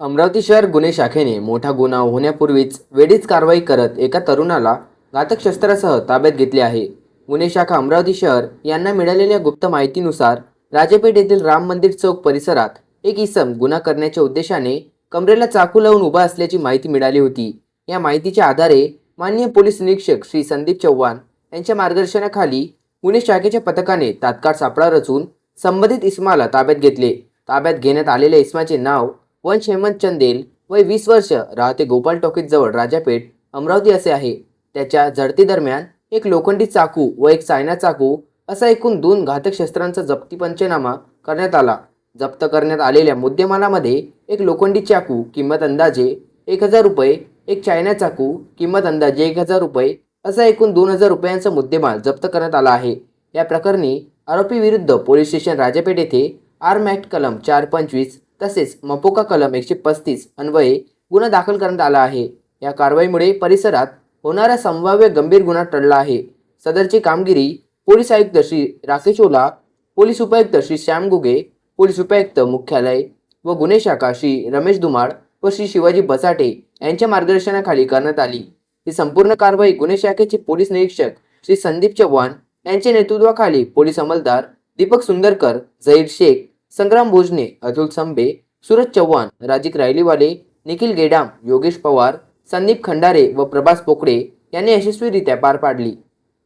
अमरावती शहर गुन्हे शाखेने मोठा गुन्हा होण्यापूर्वीच वेळीच कारवाई करत एका तरुणाला घातक शस्त्रासह ताब्यात घेतले आहे. गुन्हे शाखा अमरावती शहर यांना मिळालेल्या गुप्त माहितीनुसार राजेपेठ येथील राम मंदिर चौक परिसरात एक इसम गुन्हा करण्याच्या उद्देशाने कमरेला चाकू लावून उभा असल्याची माहिती मिळाली होती. या माहितीच्या आधारे माननीय पोलीस निरीक्षक श्री संदीप चव्हाण यांच्या मार्गदर्शनाखाली गुन्हे शाखेच्या पथकाने तात्काळ सापळा रचून संबंधित इस्माला ताब्यात घेतले. ताब्यात घेण्यात आलेल्या इस्माचे नाव वंश हेमंत चंदेल वय वीस वर्ष राहते गोपाल टॉकीजजवळ राजापेठ अमरावती असे आहे. त्याच्या झडतीदरम्यान एक लोखंडी चाकू व एक चायना चाकू असा एकूण दोन घातक शस्त्रांचा जप्ती पंचनामा करण्यात आला. जप्त करण्यात आलेल्या मुद्देमालामध्ये एक लोखंडी चाकू किंमत अंदाजे एक हजार रुपये एक चायना चाकू किंमत अंदाजे एक हजार रुपये असा एकूण दोन हजार रुपयांचा मुद्देमाल जप्त करण्यात आला आहे. या प्रकरणी आरोपी विरुद्ध पोलीस स्टेशन राजापेठ येथे आर्म ॲक्ट कलम चार पंचवीस तसेच मपोका कलम एकशे पस्तीस अन्वये गुन्हा दाखल करण्यात आला आहे. या कारवाईमुळे परिसरात होणारा संभाव्य गंभीर गुन्हा टळला आहे. सदरची कामगिरी पोलीस आयुक्त श्री राकेश ओला पोलीस उपायुक्त श्री श्याम गुगे पोलीस उपायुक्त मुख्यालय व गुन्हे शाखा श्री रमेश धुमाळ व श्री शिवाजी बसाटे यांच्या मार्गदर्शनाखाली करण्यात आली. ही संपूर्ण कारवाई गुन्हे शाखेचे पोलीस निरीक्षक श्री संदीप चव्हाण यांच्या नेतृत्वाखाली पोलीस अंमलदार दीपक सुंदरकर झहीर शेख संग्राम भोजने अतुल संबे सूरज चव्हाण राजिक रायलीवाले निखिल गेडाम योगेश पवार संदीप खंडारे व प्रभास पोकळे यांनी यशस्वीरित्या पार पाडली.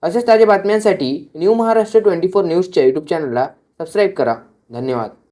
अशाच ताज्या बातम्यांसाठी न्यू महाराष्ट्र ट्वेंटी फोर न्यूजच्या यूट्यूब चॅनलला सबस्क्राईब करा. धन्यवाद.